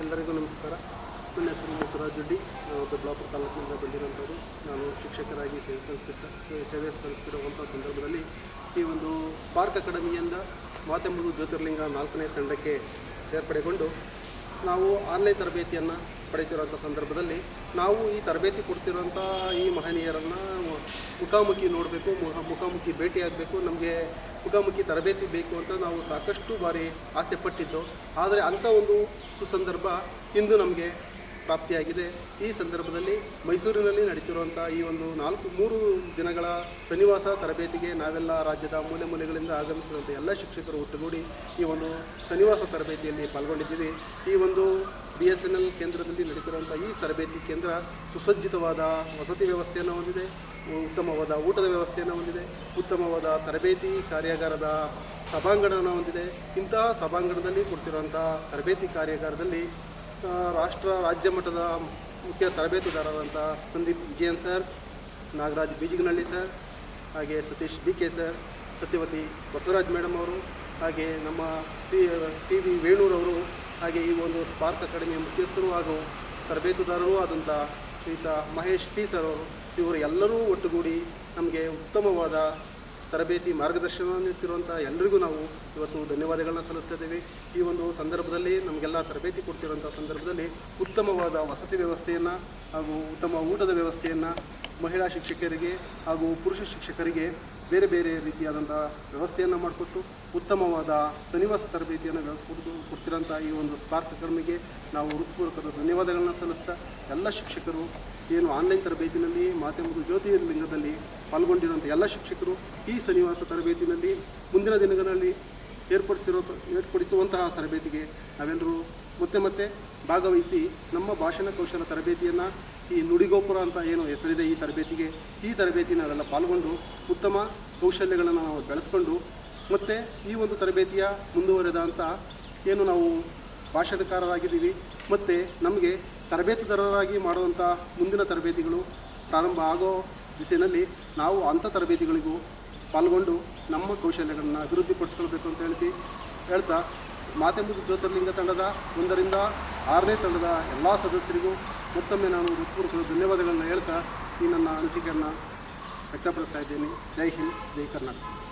ಎಲ್ಲರಿಗೂ ನಮಸ್ಕಾರ. ನನ್ನ ಹೆಸರು ಮುತ್ತುರಾಜ್ ರೆಡ್ಡಿ. ನಾವು ದೊಡ್ಡಾಪುರ ತಾಲೂಕಿನಿಂದ ಬಂದಿರುವಂಥದ್ದು. ನಾನು ಶಿಕ್ಷಕರಾಗಿ ಸೇವೆ ಸಲ್ಲಿಸುತ್ತ ಸೇ- ಸೇವೆ ಸಲ್ಲಿಸ್ತಿರುವಂಥ ಸಂದರ್ಭದಲ್ಲಿ ಈ ಒಂದು ಸ್ಪಾರ್ಕ್ ಅಕಾಡೆಮಿಯಿಂದ ಮಾತೆಂಬುದು ಜ್ಯೋತಿರ್ಲಿಂಗ ನಾಲ್ಕನೇ ತಂಡಕ್ಕೆ ಸೇರ್ಪಡೆಗೊಂಡು ನಾವು ಆನ್ಲೈನ್ ತರಬೇತಿಯನ್ನು ಪಡೆಯುತ್ತಿರುವಂಥ ಸಂದರ್ಭದಲ್ಲಿ ನಾವು ಈ ತರಬೇತಿ ಕೊಡ್ತಿರುವಂಥ ಈ ಮಹನೀಯರನ್ನು ಮುಖಾಮುಖಿ ನೋಡಬೇಕು, ಮುಖ, ಮುಖಾಮುಖಿ ಭೇಟಿಯಾಗಬೇಕು, ನಮಗೆ ಮುಖಾಮುಖಿ ತರಬೇತಿ ಬೇಕು ಅಂತ ನಾವು ಸಾಕಷ್ಟು ಬಾರಿ ಆಸೆ ಪಟ್ಟಿದ್ದು. ಆದರೆ ಅಂಥ ಒಂದು ಸುಸಂದರ್ಭ ಇಂದು ನಮಗೆ ಪ್ರಾಪ್ತಿಯಾಗಿದೆ. ಈ ಸಂದರ್ಭದಲ್ಲಿ ಮೈಸೂರಿನಲ್ಲಿ ನಡೀತಿರುವಂಥ ಈ ಒಂದು ನಾಲ್ಕು, ಮೂರು ದಿನಗಳ ಶನಿವಾಸ ತರಬೇತಿಗೆ ನಾವೆಲ್ಲ ರಾಜ್ಯದ ಮೂಲೆ ಮೂಲೆಗಳಿಂದ ಆಗಮಿಸಿದಂಥ ಎಲ್ಲ ಶಿಕ್ಷಕರು ಒಟ್ಟುಗೂಡಿ ಈ ಒಂದು ಶನಿವಾಸ ತರಬೇತಿಯಲ್ಲಿ ಪಾಲ್ಗೊಂಡಿದ್ದೀವಿ. ಈ ಒಂದು ಬಿ ಎಸ್ ಎನ್ ಎಲ್ ಕೇಂದ್ರದಲ್ಲಿ ನಡೀತಿರುವಂಥ ಈ ತರಬೇತಿ ಕೇಂದ್ರ ಸುಸಜ್ಜಿತವಾದ ವಸತಿ ವ್ಯವಸ್ಥೆಯನ್ನು ಹೊಂದಿದೆ, ಉತ್ತಮವಾದ ಊಟದ ವ್ಯವಸ್ಥೆಯನ್ನು ಹೊಂದಿದೆ, ಉತ್ತಮವಾದ ತರಬೇತಿ ಕಾರ್ಯಾಗಾರದ ಸಭಾಂಗಣವನ್ನು ಹೊಂದಿದೆ. ಇಂತಹ ಸಭಾಂಗಣದಲ್ಲಿ ಕೊಡ್ತಿರುವಂಥ ತರಬೇತಿ ಕಾರ್ಯಾಗಾರದಲ್ಲಿ ರಾಷ್ಟ್ರ ರಾಜ್ಯ ಮಟ್ಟದ ಮುಖ್ಯ ತರಬೇತುದಾರರಾದಂಥ ಸಂದೀಪ್ ವಿಜಯನ್ ಸರ್, ನಾಗರಾಜ್ ಬೀಜಿಗನಹಳ್ಳಿ ಸರ್, ಹಾಗೆ Satish D K sir, Satyavathi Basavaraj madam ಅವರು, ಹಾಗೆ ನಮ್ಮ ಸಿ ಸಿ ವಿ ವೇಣೂರವರು ಹಾಗೆ ಈ ಒಂದು ಸ್ಪಾರ್ಕ್ ಅಕಾಡೆಮಿಯ ಮುಖ್ಯಸ್ಥರು ಹಾಗೂ ತರಬೇತುದಾರರೂ ಆದಂಥ ಶ್ರೀತ ಮಹೇಶ್ ಪಿ ಸರ್ ಅವರು, ಇವರು ಎಲ್ಲರೂ ಒಟ್ಟುಗೂಡಿ ನಮಗೆ ಉತ್ತಮವಾದ ತರಬೇತಿ ಮಾರ್ಗದರ್ಶನ ನೀಡ್ತಿರುವಂಥ ಎಲ್ಲರಿಗೂ ನಾವು ಇವತ್ತು ಧನ್ಯವಾದಗಳನ್ನ ಸಲ್ಲಿಸ್ತಾ ಈ ಒಂದು ಸಂದರ್ಭದಲ್ಲಿ ನಮಗೆಲ್ಲ ತರಬೇತಿ ಕೊಡ್ತಿರುವಂಥ ಸಂದರ್ಭದಲ್ಲಿ ಉತ್ತಮವಾದ ವಸತಿ ವ್ಯವಸ್ಥೆಯನ್ನು ಹಾಗೂ ಉತ್ತಮ ಊಟದ ವ್ಯವಸ್ಥೆಯನ್ನು ಮಹಿಳಾ ಶಿಕ್ಷಕರಿಗೆ ಹಾಗೂ ಪುರುಷ ಶಿಕ್ಷಕರಿಗೆ ಬೇರೆ ಬೇರೆ ರೀತಿಯಾದಂಥ ವ್ಯವಸ್ಥೆಯನ್ನು ಮಾಡಿಕೊಟ್ಟು ಉತ್ತಮವಾದ ಶನಿವಾಸ ತರಬೇತಿಯನ್ನು ವ್ಯವಸ್ಥೆ ಕೊಡ್ತಿರೋಂಥ ಈ ಒಂದು ಸ್ಪಾರ್ಕ್ ನಾವು ಹೃತ್ಪೂರ್ವಕದ ಧನ್ಯವಾದಗಳನ್ನು ಸಲ್ಲಿಸ್ತಾ ಎಲ್ಲ ಶಿಕ್ಷಕರು ಏನು ಆನ್ಲೈನ್ ತರಬೇತಿನಲ್ಲಿ ಮಾತೆಂಬುದು ಜ್ಯೋತಿರ್ಲಿಂಗದಲ್ಲಿ ಪಾಲ್ಗೊಂಡಿರುವಂಥ ಎಲ್ಲ ಶಿಕ್ಷಕರು ಈ ಸನ್ನಿವಾಸ ತರಬೇತಿನಲ್ಲಿ ಮುಂದಿನ ದಿನಗಳಲ್ಲಿ ಏರ್ಪಡಿಸಿರೋ ಏರ್ಪಡಿಸುವಂತಹ ತರಬೇತಿಗೆ ನಾವೆಲ್ಲರೂ ಮತ್ತೆ ಮತ್ತೆ ಭಾಗವಹಿಸಿ ನಮ್ಮ ಭಾಷಣ ಕೌಶಲ ತರಬೇತಿಯನ್ನು ಈ ನುಡಿಗೋಪುರ ಅಂತ ಏನು ಹೆಸರಿದೆ ಈ ತರಬೇತಿಗೆ, ಈ ತರಬೇತಿ ನಾವೆಲ್ಲ ಪಾಲ್ಗೊಂಡು ಉತ್ತಮ ಕೌಶಲ್ಯಗಳನ್ನು ನಾವು ಬೆಳೆಸ್ಕೊಂಡು ಮತ್ತು ಈ ಒಂದು ತರಬೇತಿಯ ಮುಂದುವರೆದ ಅಂತ ಏನು ನಾವು ಭಾಷಣಕಾರರಾಗಿದ್ದೀವಿ. ಮತ್ತು ನಮಗೆ ತರಬೇತುದಾರರಾಗಿ ಮಾಡುವಂಥ ಮುಂದಿನ ತರಬೇತಿಗಳು ಪ್ರಾರಂಭ ಆಗೋ ದಿಸೆಯಲ್ಲಿ ನಾವು ಅಂಥ ತರಬೇತಿಗಳಿಗೂ ಪಾಲ್ಗೊಂಡು ನಮ್ಮ ಕೌಶಲ್ಯಗಳನ್ನು ಅಭಿವೃದ್ಧಿಪಡಿಸ್ಕೊಳ್ಬೇಕು ಅಂತ ಹೇಳ್ತಿ ಹೇಳ್ತಾ, ಮಾತೆಂಬುದು ಜ್ಯೋತಿರ್ಲಿಂಗ ತಂಡದ ಒಂದರಿಂದ ಆರನೇ ತಂಡದ ಎಲ್ಲ ಸದಸ್ಯರಿಗೂ ಮತ್ತೊಮ್ಮೆ ನಾನು ಹೃತ್ಪೂರ್ವಕ ಧನ್ಯವಾದಗಳನ್ನು ಹೇಳ್ತಾ ಈ ನನ್ನ ಅನಿಸಿಕೆಯನ್ನು ವ್ಯಕ್ತಪಡಿಸ್ತಾ ಇದ್ದೀನಿ. ಜೈ ಹಿಂದ್, ಜೈ ಕರ್ನಾಟಕ.